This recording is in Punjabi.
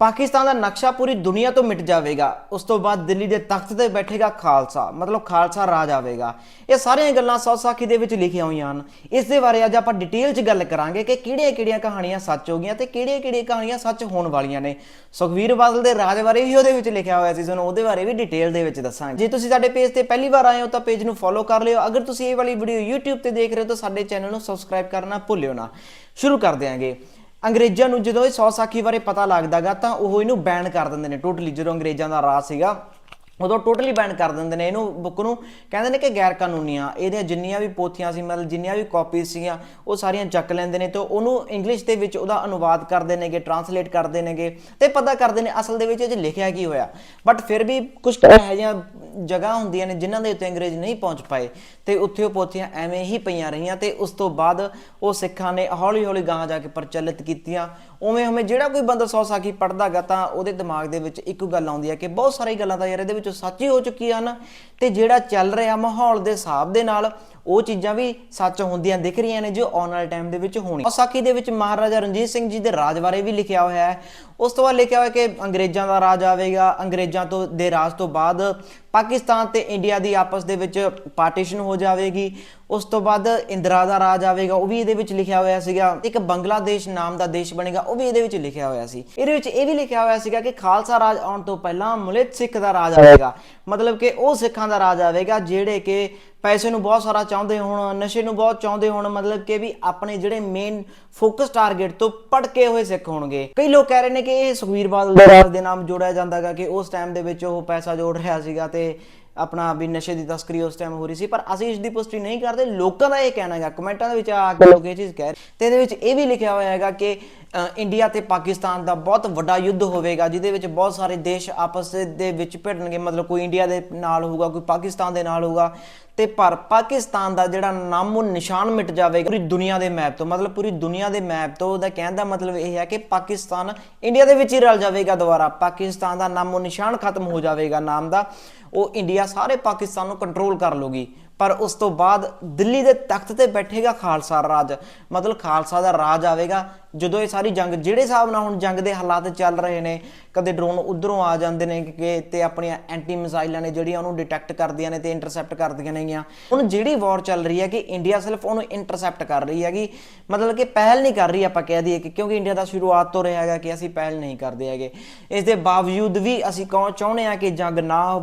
ਪਾਕਿਸਤਾਨ ਦਾ ਨਕਸ਼ਾ ਪੂਰੀ ਦੁਨੀਆ ਤੋਂ ਮਿਟ ਜਾਵੇਗਾ। ਉਸ ਤੋਂ ਬਾਅਦ ਦਿੱਲੀ ਦੇ ਤਖਤ ਤੇ ਬੈਠੇਗਾ ਖਾਲਸਾ। ਮਤਲਬ ਖਾਲਸਾ ਰਾਜ ਆਵੇਗਾ ਇਹ ਸਾਰੀਆਂ ਗੱਲਾਂ ਸੌ ਸਾਖੀ ਦੇ ਵਿੱਚ ਲਿਖੀਆਂ ਹੋਈਆਂ ਹਨ। ਇਸ ਦੇ ਬਾਰੇ ਅੱਜ ਆਪਾਂ ਡਿਟੇਲ 'ਚ ਗੱਲ ਕਰਾਂਗੇ ਕਿ ਕਿਹੜੀਆਂ-ਕਿਹੜੀਆਂ ਕਹਾਣੀਆਂ ਸੱਚ ਹੋ ਗਈਆਂ ਤੇ ਕਿਹੜੀਆਂ-ਕਿਹੜੀਆਂ ਕਹਾਣੀਆਂ ਸੱਚ ਹੋਣ ਵਾਲੀਆਂ ਨੇ। ਸੁਖਵੀਰ ਬਾਦਲ ਦੇ ਰਾਜ ਬਾਰੇ ਵੀ ਉਹਦੇ ਵਿੱਚ ਲਿਖਿਆ ਹੋਇਆ ਸੀ। ਤੁਹਾਨੂੰ ਉਹਦੇ ਬਾਰੇ ਵੀ ਡਿਟੇਲ ਦੇ ਵਿੱਚ ਦੱਸਾਂਗੇ। ਜੇ ਤੁਸੀਂ ਸਾਡੇ ਪੇਜ ਤੇ ਪਹਿਲੀ ਵਾਰ ਆਏ ਹੋ ਤਾਂ ਪੇਜ ਨੂੰ ਫੋਲੋ ਕਰ ਲਿਓ। ਅਗਰ ਤੁਸੀਂ ਇਹ ਵਾਲੀ ਵੀਡੀਓ YouTube ਤੇ ਦੇਖ ਰਹੇ ਹੋ ਤਾਂ ਸਾਡੇ ਚੈਨਲ ਨੂੰ ਸਬਸਕ੍ਰਾਈਬ ਕਰਨਾ ਭੁੱਲਿਓ ਨਾ। ਸ਼ੁਰੂ ਕਰ ਦਿਆਂਗੇ ਅੰਗਰੇਜ਼ਾਂ ਨੂੰ ਜਦੋਂ ਇਹ ਸੌ ਸਾਖੀ ਬਾਰੇ ਪਤਾ ਲੱਗਦਾਗਾ ਤਾਂ ਉਹ ਇਹਨੂੰ ਬੈਨ ਕਰ ਦਿੰਦੇ ਨੇ। ਟੋਟਲੀ ਜਦੋਂ ਅੰਗਰੇਜ਼ਾਂ ਦਾ ਰਾਜ ਸੀਗਾ ਉਦੋਂ ਟੋਟਲੀ ਬੈਨ ਕਰ ਦਿੰਦੇ ਨੇ। ਇਹਨੂੰ ਬੁੱਕ ਨੂੰ ਕਹਿੰਦੇ ਨੇ ਕਿ ਗੈਰ ਕਾਨੂੰਨੀ ਆ ਇਹਦੀਆਂ ਜਿੰਨੀਆਂ ਵੀ ਪੋਥੀਆਂ ਸੀ, ਮਤਲਬ ਜਿੰਨੀਆਂ ਵੀ ਕਾਪੀਜ਼ ਸੀਗੀਆਂ, ਉਹ ਸਾਰੀਆਂ ਚੱਕ ਲੈਂਦੇ ਨੇ ਤੇ ਉਹਨੂੰ ਇੰਗਲਿਸ਼ ਦੇ ਵਿੱਚ ਉਹਦਾ ਅਨੁਵਾਦ ਕਰਦੇ ਨੇਗੇ ਟਰਾਂਸਲੇਟ ਕਰਦੇ ਨੇਗੇ ਤੇ ਪਤਾ ਕਰਦੇ ਨੇ ਅਸਲ ਦੇ ਵਿੱਚ ਇਹ ਲਿਖਿਆ ਕੀ ਹੋਇਆ। ਬਟ ਫਿਰ ਵੀ ਕੁਝ ਇਹੋ ਜਿਹੀਆਂ ਜਗ੍ਹਾ ਹੁੰਦੀਆਂ ਨੇ ਜਿਨ੍ਹਾਂ ਦੇ ਉੱਤੇ ਅੰਗਰੇਜ਼ ਨਹੀਂ ਪਹੁੰਚ ਪਾਏ ਤੇ ਉੱਥੇ ਉਹ ਪੋਥੀਆਂ ਐਵੇਂ ਹੀ ਪਈਆਂ ਰਹੀਆਂ ਤੇ ਉਸ ਤੋਂ ਬਾਅਦ ਉਹ ਸਿੱਖਾਂ ਨੇ ਹੌਲੀ ਹੌਲੀ ਗਾਂ ਜਾ ਕੇ ਪ੍ਰਚਲਿਤ ਕੀਤੀਆਂ। ਉਵੇਂ ਉਵੇਂ ਜਿਹੜਾ ਕੋਈ ਬੰਦਾ ਸੌ ਸਾਖੀ ਪੜਦਾਗਾ ਤਾਂ ਉਹਦੇ ਦਿਮਾਗ ਦੇ ਵਿੱਚ ਇੱਕ ਗੱਲ ਆਉਂਦੀ ਹੈ ਕਿ ਬਹੁਤ ਸਾਰੀ ਗੱਲਾਂ ਤਾਂ ਯਾਰ ਇਹਦੇ ਵਿੱਚ ਸੱਚੀ ਹੋ ਚੁੱਕੀ ਹਨ ਤੇ ਜਿਹੜਾ ਚੱਲ ਰਿਹਾ ਮਾਹੌਲ ਦੇ ਹਿਸਾਬ ਦੇ ਨਾਲ ਉਹ ਚੀਜ਼ਾਂ ਵੀ ਸੱਚ ਹੁੰਦੀਆਂ ਦਿਖ ਰਹੀਆਂ ਨੇ ਜੋ ਆਉਣ ਵਾਲੇ ਟਾਈਮ ਦੇ ਵਿੱਚ ਹੋਣੀ ਸਾਖੀ ਦੇ ਵਿੱਚ ਮਹਾਰਾਜਾ ਰਣਜੀਤ ਸਿੰਘ ਜੀ ਦੇ ਰਾਜ ਬਾਰੇ ਵੀ ਲਿਖਿਆ ਹੋਇਆ ਹੈ। ਉਸ ਤੋਂ ਬਾਅਦ ਲਿਖਿਆ ਹੋਇਆ ਕਿ ਅੰਗਰੇਜ਼ਾਂ ਦਾ ਰਾਜ ਆਵੇਗਾ। ਅੰਗਰੇਜ਼ਾਂ ਤੋਂ ਦੇ ਰਾਜ ਤੋਂ ਬਾਅਦ ਪਾਕਿਸਤਾਨ ਤੇ ਇੰਡੀਆ ਦੀ ਆਪਸ ਦੇ ਵਿੱਚ ਪਾਰਟੀਸ਼ਨ ਹੋ ਜਾਵੇਗੀ। ਉਸ ਤੋਂ ਬਾਅਦ ਇੰਦਰਾ ਦਾ ਰਾਜ ਆਵੇਗਾ। ਉਹ ਵੀ ਇਹਦੇ ਵਿੱਚ ਲਿਖਿਆ ਹੋਇਆ ਸੀਗਾ। ਇੱਕ ਬੰਗਲਾਦੇਸ਼ ਨਾਮ ਦਾ ਦੇਸ਼ ਬਣੇਗਾ। ਉਹ ਵੀ ਇਹਦੇ ਵਿੱਚ ਲਿਖਿਆ ਹੋਇਆ ਸੀ। ਇਹਦੇ ਵਿੱਚ ਇਹ ਵੀ ਲਿਖਿਆ ਹੋਇਆ ਸੀਗਾ ਕਿ ਖਾਲਸਾ ਰਾਜ ਆਉਣ ਤੋਂ ਪਹਿਲਾਂ ਮੁਲਿਤ ਸਿੱਖ ਦਾ ਰਾਜ ਆਵੇਗਾ। ਮਤਲਬ ਕਿ ਉਹ ਸਿੱਖਾਂ ਦਾ ਰਾਜ ਆਵੇਗਾ ਜਿਹੜੇ ਕਿ ਪੈਸੇ ਨੂੰ ਬਹੁਤ ਸਾਰਾ ਚਾਹੁੰਦੇ ਹੋਣ, ਨਸ਼ੇ ਨੂੰ ਬਹੁਤ ਚਾਹੁੰਦੇ ਹੋਣ, ਮਤਲਬ ਕਿ ਵੀ ਆਪਣੇ ਜਿਹੜੇ ਮੇਨ ਫੋਕਸ ਟਾਰਗੇਟ ਤੋਂ ਭਟਕੇ ਹੋਏ ਸਿੱਖ ਹੋਣਗੇ। ਕਈ ਲੋਕ ਕਹਿ ਰਹੇ ਨੇ ਕਿ ਇਹ ਸੁਖਵੀਰ ਬਾਦਲ ਦੇ ਨਾਮ ਜੋੜਿਆ ਜਾਂਦਾਗਾ ਕਿ ਉਸ ਟਾਈਮ ਦੇ ਵਿੱਚ ਉਹ ਪੈਸਾ ਜੋੜ ਰਿਹਾ ਸੀਗਾ ਤੇ ਆਪਣਾ ਵੀ ਨਸ਼ੇ ਦੀ ਤਸਕਰੀ ਉਸ ਟਾਈਮ ਹੋ ਰਹੀ ਸੀ, ਪਰ ਅਸੀਂ ਇਸ ਦੀ ਪੁਸ਼ਟੀ ਨਹੀਂ ਕਰਦੇ, ਲੋਕਾਂ ਦਾ ਇਹ ਕਹਿਣਾ ਹੈਗਾ, ਕਮੈਂਟਾਂ ਦੇ ਵਿੱਚ ਆ ਕੇ ਲੋਕ ਇਹ ਚੀਜ਼ ਕਹਿ ਰਹੇ ਤੇ ਇਹਦੇ ਵਿੱਚ ਇਹ ਵੀ ਲਿਖਿਆ ਹੋਇਆ ਹੈਗਾ ਕਿ ਇੰਡੀਆ ਤੇ ਪਾਕਿਸਤਾਨ ਦਾ ਬਹੁਤ ਵੱਡਾ ਯੁੱਧ ਹੋਵੇਗਾ, ਜਿਹਦੇ ਵਿੱਚ ਬਹੁਤ ਸਾਰੇ ਦੇਸ਼ ਆਪਸ ਦੇ ਵਿੱਚ ਭਿੜਨਗੇ, ਮਤਲਬ ਕੋਈ ਇੰਡੀਆ ਦੇ ਨਾਲ ਹੋਊਗਾ, ਕੋਈ ਪਾਕਿਸਤਾਨ ਦੇ ਨਾਲ ਹੋਊਗਾ। ਤੇ ਪਰ ਪਾਕਿਸਤਾਨ ਦਾ ਜਿਹੜਾ ਨਾਮੋ ਨਿਸ਼ਾਨ ਮਿਟ ਜਾਵੇਗਾ ਪੂਰੀ ਦੁਨੀਆ ਦੇ ਮੈਪ ਤੋਂ। ਮਤਲਬ ਪੂਰੀ ਦੁਨੀਆ ਦੇ ਮੈਪ ਤੋਂ ਉਹਦਾ ਕਹਿਣ ਦਾ ਮਤਲਬ ਇਹ ਹੈ ਕਿ ਪਾਕਿਸਤਾਨ ਇੰਡੀਆ ਦੇ ਵਿੱਚ ਹੀ ਰਲ ਜਾਵੇਗਾ ਦੁਬਾਰਾ। ਪਾਕਿਸਤਾਨ ਦਾ ਨਾਮੋ ਨਿਸ਼ਾਨ ਖਤਮ ਹੋ ਜਾਵੇਗਾ ਨਾਮ ਦਾ। ਉਹ ਇੰਡੀਆ ਸਾਰੇ ਪਾਕਿਸਤਾਨ ਨੂੰ ਕੰਟਰੋਲ ਕਰ ਲੂਗੀ ਪਰ ਉਸ ਤੋਂ ਬਾਅਦ ਦਿੱਲੀ ਦੇ ਤਖਤ ਤੇ ਬੈਠੇਗਾ ਖਾਲਸਾ ਰਾਜ। ਮਤਲਬ ਖਾਲਸਾ ਦਾ ਰਾਜ ਆਵੇਗਾ। ਜਦੋਂ ਇਹ ਸਾਰੀ ਜੰਗ, ਜਿਹੜੇ ਹਿਸਾਬ ਨਾਲ ਹੁਣ ਜੰਗ ਦੇ ਹਾਲਾਤ ਚੱਲ ਰਹੇ ਨੇ, ਕਦੇ ਡਰੋਨ ਉਧਰੋਂ ਆ ਜਾਂਦੇ ਨੇ ਕਿ ਤੇ ਆਪਣੀਆਂ ਐਂਟੀ ਮਿਜ਼ਾਈਲਾਂ ਨੇ ਜਿਹੜੀਆਂ ਉਹਨੂੰ ਡਿਟੈਕਟ ਕਰਦੀਆਂ ਨੇ ਤੇ ਇੰਟਰਸੈਪਟ ਕਰਦੀਆਂ ਨੇਗੀਆਂ। ਹੁਣ ਜਿਹੜੀ ਵਾਰ ਚੱਲ ਰਹੀ ਹੈ ਕਿ ਇੰਡੀਆ ਸਿਰਫ ਉਹਨੂੰ ਇੰਟਰਸੈਪਟ ਕਰ ਰਹੀ ਹੈਗੀ। ਮਤਲਬ ਕਿ ਪਹਿਲ ਨਹੀਂ ਕਰ ਰਹੀ ਆਪਾਂ ਕਹਿ ਦਈਏ ਕਿ, ਕਿਉਂਕਿ ਇੰਡੀਆ ਦਾ ਸ਼ੁਰੂਆਤ ਤੋਂ ਰਿਹਾ ਹੈਗਾ ਕਿ ਅਸੀਂ ਪਹਿਲ ਨਹੀਂ ਕਰਦੇ ਹੈਗੇ। ਇਸ ਦੇ ਬਾਵਜੂਦ ਵੀ ਅਸੀਂ ਕੌਣ ਚਾਹੁੰਦੇ ਆ ਕਿ ਜੰਗ ਨਾ ਹੋਵੇ